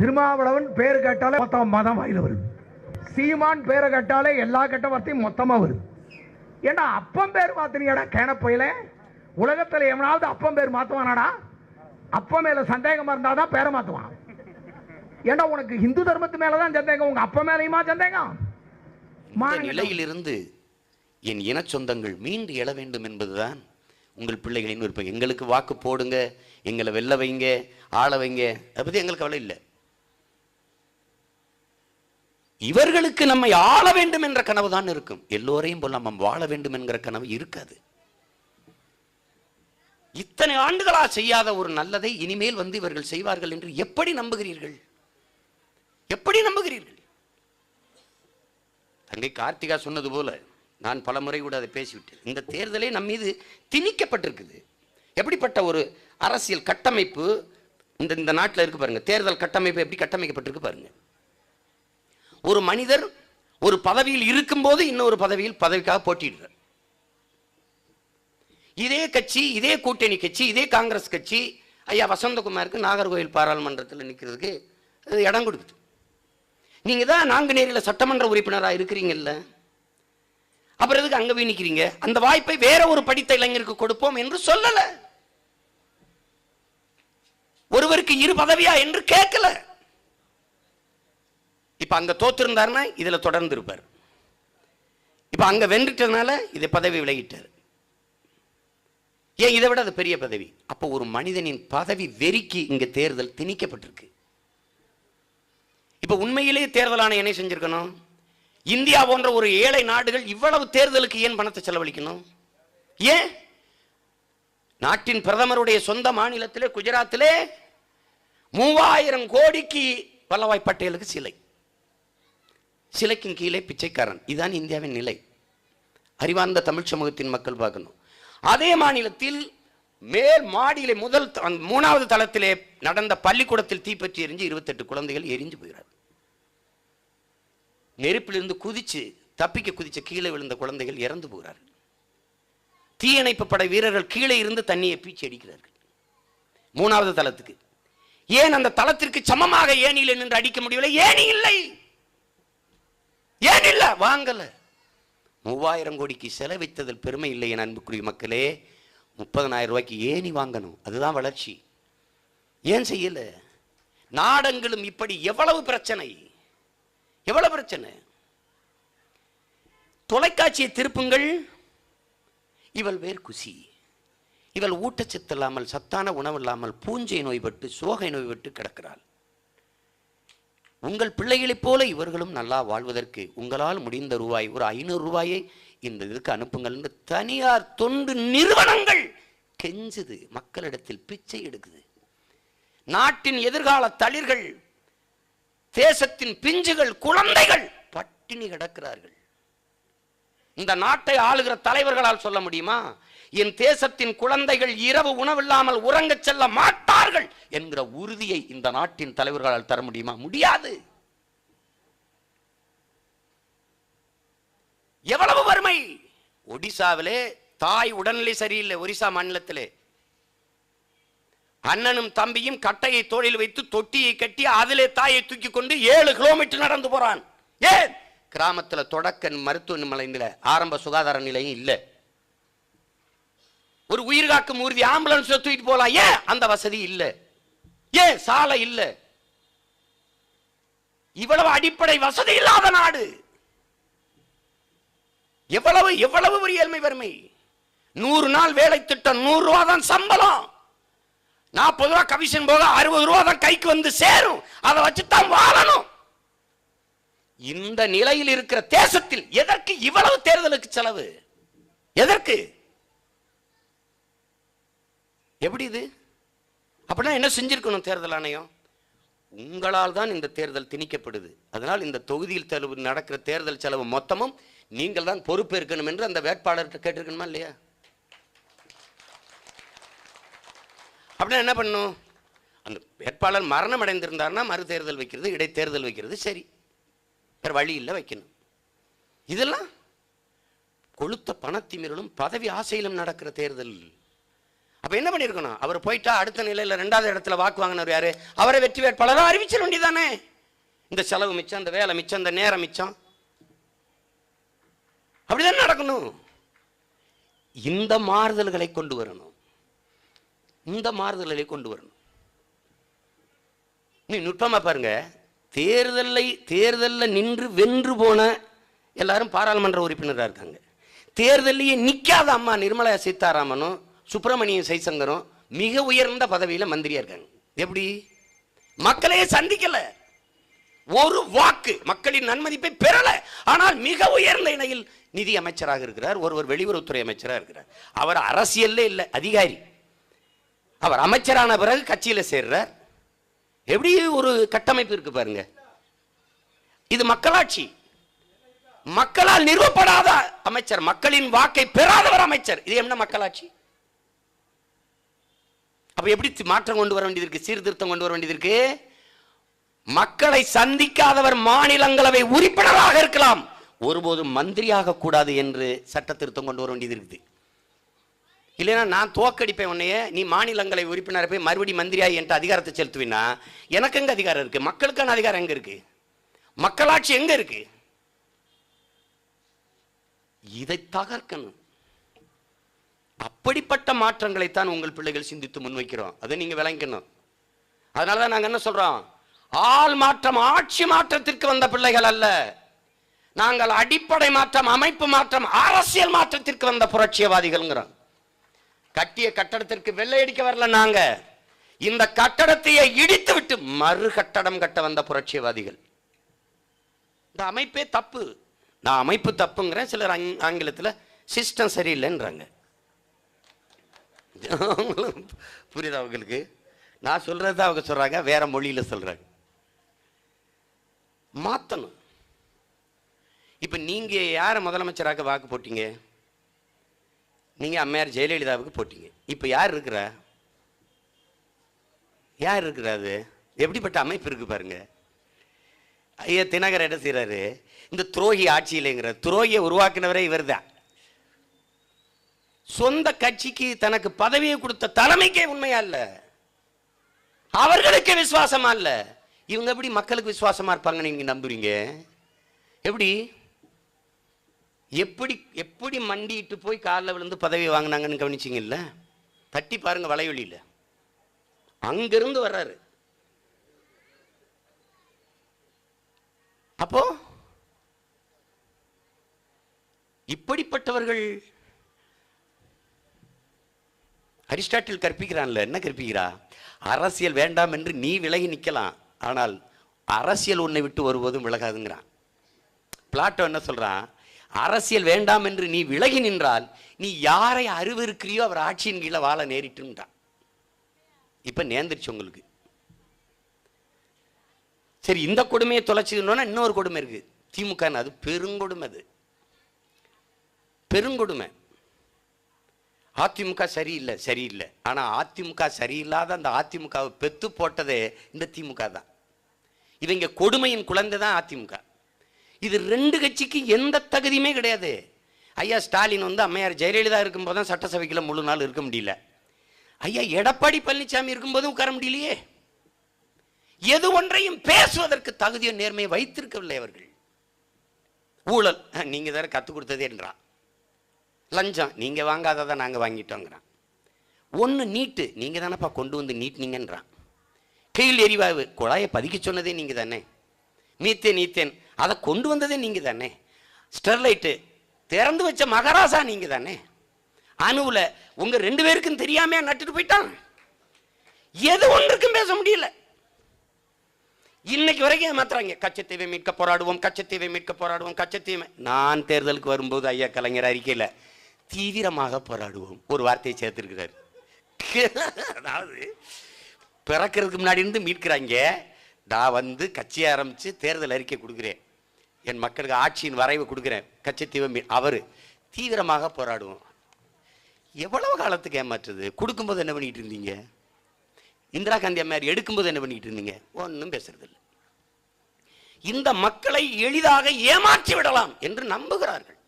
திருமாவளவன் பேர் கேட்டாலே மொத்தம் மதம் வாயில வருது சீமான் பேரை கேட்டாலே எல்லா கெட்ட வார்த்தையும் மொத்தமா வருது ஏண்டா அப்பன் பேர் மாத்தினியாடா கேன போயில உலகத்துல எவனாவது அப்பன் பேர் மாத்துவானாடா? அப்பன் மேல சந்தேகமா இருந்தாதான் பேரை மாத்துவான். ஏண்டா உனக்கு இந்து தர்மத்து மேலதான் சந்தேகம் உங்க அப்பா மேலயுமா சந்தேகம்? நிலையிலிருந்து என் இன சொந்தங்கள் மீண்டு எழ வேண்டும் என்பதுதான் உங்கள் பிள்ளைகளின் விருப்பம். எங்களுக்கு வாக்கு போடுங்க எங்களை வெல்ல வைங்க ஆள வைங்க. அதை பத்தி எங்களுக்கு கவலை இல்லை. இவர்களுக்கு நம்மை ஆள வேண்டும் என்ற கனவு தான் இருக்கும். எல்லோரையும் போல் நம்ம வாழ வேண்டும் என்கிற கனவு இருக்காது. இத்தனை ஆண்டுகளா செய்யாத ஒரு நல்லதை இனிமேல் வந்து இவர்கள் செய்வார்கள் என்று எப்படி நம்புகிறீர்கள்? எப்படி நம்புகிறீர்கள்? தங்கை கார்த்திகா சொன்னது போல நான் பல முறை கூட அதை பேசிவிட்டேன். இந்த தேர்தலே நம் மீது திணிக்கப்பட்டிருக்குது. எப்படிப்பட்ட ஒரு அரசியல் கட்டமைப்பு இந்த இந்த நாட்டில் இருக்கு பாருங்க. தேர்தல் கட்டமைப்பு எப்படி கட்டமைக்கப்பட்டிருக்கு பாருங்க. ஒரு மனிதர் ஒரு பதவியில் இருக்கும்போது இன்னொரு பதவியில் பதவிக்காக போட்டியிடுறார். இதே கட்சி இதே கூட்டணி கட்சி இதே காங்கிரஸ் கட்சி ஐயா வசந்தகுமாருக்கு நாகர்கோவில் பாராளுமன்றத்தில் நிற்கிறதுக்கு அது இடம் கொடுக்குது. நீங்கள் தான் நாங்குநேரியில் சட்டமன்ற உறுப்பினராக இருக்கிறீங்கல்ல? அப்புறம் எதுக்கு அங்கே போய் நிற்கிறீங்க அந்த வாய்ப்பை வேற ஒரு படித்த இளைஞருக்கு கொடுப்போம் என்று சொல்லலை. ஒருவருக்கு இரு பதவியா என்று கேட்கல. இப்போ அங்கே தோற்றுருந்தாருன்னா இதுல தொடர்ந்து இருப்பார் இப்ப அங்க வென்றுட்டதுனால இதை பதவி விலகிட்டார். ஏன் இதை விட அது பெரிய பதவி? அப்போ ஒரு மனிதனின் பதவி வெறிக்கு இங்கே தேர்தல் திணிக்கப்பட்டிருக்கு. இப்போ உண்மையிலேயே தேர்தல் என்ன செஞ்சிருக்கணும்? இந்தியா போன்ற ஒரு ஏழை நாடுகள் இவ்வளவு தேர்தலுக்கு ஏன் பணத்தை செலவழிக்கணும்? ஏன்? நாட்டின் பிரதமருடைய சொந்த மாநிலத்திலே குஜராத்திலே மூவாயிரம் கோடிக்கு வல்லபாய் பட்டேலுக்கு சிலை. சிலைக்கும் கீழே பிச்சைக்காரன். இதுதான் இந்தியாவின் நிலை. அறிவார்ந்த தமிழ் சமூகத்தின் மக்கள் பார்க்கணும். அதே மாநிலத்தில் மேல் மாடியிலே முதல் அந்த மூணாவது தளத்திலே நடந்த பள்ளிக்கூடத்தில் தீப்பற்றி எரிஞ்சு இருபத்தெட்டு குழந்தைகள் எரிஞ்சு போகிறார் நெருப்பிலிருந்து குதிச்சு தப்பிக்க குதிச்ச கீழே விழுந்த குழந்தைகள் இறந்து போகிறார்கள் தீயணைப்பு படை வீரர்கள் கீழே இருந்து தண்ணியை பீச்சி அடிக்கிறார்கள். மூணாவது தளத்துக்கு. ஏன் அந்த தளத்திற்கு சமமாக ஏணியில் நின்று அடிக்க முடியவில்லை? ஏணி இல்லை! ஏன் இல்ல? வாங்கல. மூவாயிரம் கோடிக்கு செலவித்ததில் பெருமை இல்லை என் அன்புக்குரிய மக்களே. முப்பதனாயிரம் ரூபாய்க்கு ஏணி வாங்கணும். அதுதான் வளர்ச்சி. ஏன் செய்யல? நாடங்களும் இப்படி எவ்வளவு பிரச்சனை? எவ்வளவு பிரச்சனை? தொலைக்காட்சியை திருப்புங்கள். இவள் வேர் குசி. இவள் ஊட்டச்சத்து இல்லாமல் சத்தான உணவு இல்லாமல் பூஞ்சை நோய்பட்டு சோகை நோய்பட்டு கிடக்கிறாள். உங்கள் பிள்ளைகளைப் போல இவர்களும் நல்லா வாழ்வதற்கு உங்களால் முடிந்த ரூபாய் ஒரு ஐநூறு ரூபாயை இந்த இதுக்கு அனுப்புங்கள் என்று தனியார் தொண்டு நிறுவனங்கள் கெஞ்சுது. மக்களிடத்தில் பிச்சை எடுக்குது. நாட்டின் எதிர்கால தளிர்கள் தேசத்தின் பிஞ்சுகள் குழந்தைகள் பட்டினி கிடக்கிறார்கள். இந்த நாட்டை ஆளுகிற தலைவர்களால் சொல்ல முடியுமா? என் தேசத்தின் குழந்தைகள் இரவு உணவில்லாமல் உறங்க செல்ல மாட்டார்கள் என்கிற உறுதியை இந்த நாட்டின் தலைவர்களால் தர முடியுமா? முடியாது. எவ்வளவு வறுமை? ஒடிசாவிலே தாய் உடல்நிலை சரியில்லை ஒரிசா மாநிலத்திலே. அண்ணனும் தம்பியும் கட்டையை தோழில் வைத்து தொட்டியை கட்டி அதிலே தாயை தூக்கி கொண்டு ஏழு கிலோமீட்டர் நடந்து போறான். ஏன்? கிராமத்தில் தொடக்க மருத்துவ நிலையங்கள ஆரம்ப சுகாதார நிலையம் இல்லை. ஒரு உயிர் காக்கும் ஊர்தி ஆம்புலன்ஸ் தூக்கிட்டு போலாம். ஏன் அந்த வசதி இல்லை? ஏன் சாலை இல்லை? இவ்வளவு அடிப்படை வசதி இல்லாத நாடு. எவ்வளவு எவ்வளவு ஒரு ஏழ்மை வறுமை நூறு நாள் வேலை திட்டம் நூறு ரூபா தான் சம்பளம். நாற்பது ரூபா கமிஷன் போக அறுபது ரூபா தான் கைக்கு வந்து சேரும். அதை வச்சு தான் வாழணும். இந்த நிலையில் இருக்கிற தேசத்தில் எதற்கு இவ்வளவு தேர்தலுக்கு செலவு? எதற்கு? எப்படி இது? அப்படின்னா என்ன செஞ்சிருக்கணும் தேர்தல் ஆணையம்? உங்களால் தான் இந்த தேர்தல் திணிக்கப்படுது. அதனால் இந்த தொகுதியில் தேர்வு நடக்கிற தேர்தல் செலவு மொத்தமும் நீங்கள் தான் பொறுப்பேற்கணும் என்று அந்த வேட்பாளர்கிட்ட கேட்டிருக்கணுமா இல்லையா? அப்படின்னா என்ன பண்ணும் அந்த வேட்பாளர் மரணம் அடைந்திருந்தார்னா மறு தேர்தல் வைக்கிறது இடைத்தேர்தல் வைக்கிறது சரி. வேற வழி இல்லை வைக்கணும். இதெல்லாம் கொளுத்த பணத்திமிரலும் பதவி ஆசையிலும் நடக்கிற தேர்தல். அப்போ என்ன பண்ணிருக்கணும்? அவர் போயிட்டா அடுத்த நிலையில் ரெண்டாவது இடத்துல வாக்கு வாங்கினவர் யாரு? அவரை வெற்றி வேட்பாளராக அறிவிச்சிட வேண்டியதானே? இந்த செலவு மிச்சம் இந்த வேலை மிச்சம் இந்த நேரம் மிச்சம். அப்படிதான் நடக்கணும். இந்த மாறுதல்களை கொண்டு வரணும். இந்த மாறுதல்களை கொண்டு வரணும். நீ நுட்பமா பாருங்க. தேர்தலை தேர்தலில் நின்று வென்று போன எல்லாரும் பாராளுமன்ற உறுப்பினராக இருக்காங்க. தேர்தலையே நிற்காத அம்மா நிர்மலா சீதாராமனும் சுப்பிரமணியம் சைசங்கரும் மிக உயர்ந்த பதவியில் மந்திரியாக இருக்காங்க. எப்படி? மக்களையே சந்திக்கலை. ஒரு வாக்கு மக்களின் நன்மதிப்பை பெறல. ஆனால் மிக உயர்ந்த இணையில் நிதி அமைச்சராக இருக்கிறார் ஒருவர் வெளியுறவுத்துறை அமைச்சராக இருக்கிறார். அவர் அரசியல்ல இல்லை அதிகாரி. அவர் அமைச்சரான பிறகு கட்சியில் சேர்றார். எப்படி ஒரு கட்டமைப்பு இருக்கு பாருங்க. இது மக்களாட்சி. மக்களால் நிறுவப்படாத அமைச்சர் மக்களின் வாக்கை பெறாதவர் அமைச்சர். இது என்ன மக்களாட்சி? அப்ப எப்படி மாற்றம் கொண்டு வர வேண்டியது இருக்கு? சீர்திருத்தம் கொண்டு வர வேண்டியது இருக்கு? மக்களை சந்திக்காதவர் மாநிலங்களவை உறுப்பினராக இருக்கலாம். ஒருபோதும் மந்திரியாக கூடாது என்று சட்ட திருத்தம் கொண்டு வர வேண்டியது இருக்குது. இல்லைன்னா நான் தோக்கடிப்பேன் உன்னையே நீ மாநிலங்களை உறுப்பினரை போய் மறுபடி மந்திரியாகி என்கிட்ட அதிகாரத்தை செலுத்துவினா எனக்கு எங்கே அதிகாரம் இருக்குது மக்களுக்கான அதிகாரம் எங்கே இருக்குது மக்களாட்சி எங்கே இருக்குது இதை தகர்க்கணும். அப்படிப்பட்ட மாற்றங்களைத்தான் உங்கள் பிள்ளைகள் சிந்தித்து முன்வைக்கிறோம். அதை நீங்கள் விளங்கணும். அதனாலதான் நாங்கள் என்ன சொல்கிறோம் ஆள் மாற்றம் ஆட்சி மாற்றத்திற்கு வந்த பிள்ளைகள் அல்ல. நாங்கள் அடிப்படை மாற்றம் அமைப்பு மாற்றம் அரசியல் மாற்றத்திற்கு வந்த புரட்சியவாதிகள்ங்கிறோம். கட்டிய கட்டடத்திற்கு வெள்ளையடிக்க வரல நாங்க. இந்த கட்டடத்தையே இடித்து விட்டு மறு கட்டடம் கட்ட வந்த புரட்சிவாதிகள். இந்த அமைப்பே தப்பு. நான் அமைப்பு தப்புங்கிறேன் சிலர் ஆங்கிலத்தில் சிஸ்டம் சரியில்லைன்றாங்க. புரியுதா அவங்களுக்கு நான் சொல்றது அவங்க சொல்றாங்க வேற மொழியில சொல்றாங்க. மாத்தணும். இப்ப நீங்க யார் முதலமைச்சராக வாக்கு போட்டீங்க? நீங்கள் அம்மையார் ஜெயலலிதாவுக்கு போட்டீங்க. இப்போ யார் இருக்கிறா? யார் இருக்கிறா அது? எப்படிப்பட்ட அமைப்பு இருக்கு பாருங்க. ஐயா தினகர் என்ன செய்கிறாரு இந்த துரோகி ஆட்சியிலேங்கிற துரோகியை உருவாக்கினவரே இவர்தான். சொந்த கட்சிக்கு தனக்கு பதவியை கொடுத்த தலைமைக்கே உண்மையா இல்லை? அவர்களுக்கு விசுவாசமா இல்லை? இவங்க எப்படி மக்களுக்கு விசுவாசமா இருப்பாங்கன்னு நீங்க நம்புறீங்க? எப்படி? எப்படி எப்படி மண்டிட்டு போய் காலில் விழுந்து பதவி வாங்கினாங்கன்னு கவனிச்சிங்கல்ல? தட்டி பாருங்க வலையொலியில. அங்கிருந்து வர்றாரு. அப்போ இப்படிப்பட்டவர்கள் அரிஸ்டாட்டில் கற்பிக்கிறான்ல என்ன கற்பிக்கிறா? அரசியல் வேண்டாம் என்று நீ விலகி நிற்கலாம் ஆனால் அரசியல் உன்னை விட்டு வருவதும் விலகாதுங்கிறான். பிளாட்டோ என்ன சொல்கிறான் அரசியல் வேண்டாம் என்று நீ விலகி நின்றால் நீ யாரை அறிவிருக்கிறியோ அவர் ஆட்சியின் கீழே வாழ நேரிட்டுன்றான் இப்போ நேர்ந்துருச்சு உங்களுக்கு. சரி இந்த கொடுமையை தொலைச்சிக்கணும்னா இன்னொரு கொடுமை இருக்குது திமுக அது பெருங்கொடுமை அது. பெருங்கொடுமை. அதிமுக சரியில்லை சரியில்லை. ஆனால் அதிமுக சரியில்லாத அந்த அதிமுகவை பெத்து போட்டதே இந்த திமுக தான். இவங்க கொடுமையின் குழந்தை தான் அதிமுக. இது ரெண்டு கட்சிக்கு எந்த தகுதியுமே கிடையாது. ஐயா ஸ்டாலின் வந்து அம்மையார் ஜெயலலிதா இருக்கும்போது தான் சட்டசபைக்குள்ள முழு நாள் இருக்க முடியல. ஐயா எடப்பாடி பழனிசாமி இருக்கும்போது உட்கார முடியலையே. எது ஒன்றையும் பேசுவதற்கு தகுதியோ நேர்மையை வைத்திருக்கவில்லை அவர்கள். ஊழல் அஹ், நீங்க தானே கற்றுக் கொடுத்ததேன்றான் லஞ்சம் நீங்க வாங்காததை நாங்க வாங்கிட்டோங்கிறான். ஒன்று நீட்டு நீங்க தானேப்பா கொண்டு வந்து நீட்டினீங்கன்றான். கீழ் எரிவாயு குழாயை பதிக்க சொன்னதே நீங்க தானே. மீத்தேன் நீத்தேன் அதை கொண்டு வந்ததே நீங்கள் தானே. ஸ்டெர்லைட்டு திறந்து வச்ச மகாராசா நீங்கள் தானே. அணுவில் உங்கள் ரெண்டு பேருக்கும் தெரியாம நட்டுட்டு போயிட்டான்? எது ஒன்றுக்கும் பேச முடியல. இன்னைக்கு வரைக்கும் ஏமாத்துறாங்க கச்சத்தீவை மீட்க போராடுவோம் கச்சத்தீவை மீட்க போராடுவோம் கச்சத்தீவை. நான் தேர்தலுக்கு வரும்போது ஐயா கலைஞர் அறிக்கையில் தீவிரமாக போராடுவோம். ஒரு வார்த்தையை சேர்த்திருக்கிறார். அதாவது பிறக்கிறதுக்கு முன்னாடி இருந்து மீட்கிறாங்க. நான் வந்து கட்சி ஆரம்பித்து தேர்தல் அறிக்கை கொடுக்குறேன். என் மக்களுக்கு ஆட்சியின் வரைவு கொடுக்குறேன். கச்சத்தீவை மீ அவர். தீவிரமாக போராடுவோம். எவ்வளவு காலத்துக்கு ஏமாற்றுது? கொடுக்கும்போது என்ன பண்ணிட்டு இருந்தீங்க? இந்திரா காந்தி அம்மையார் எடுக்கும்போது என்ன பண்ணிட்டு இருந்தீங்க? ஒன்றும் பேசுறதில்லை. இந்த மக்களை எளிதாக ஏமாற்றி விடலாம் என்று நம்புகிறார்கள்.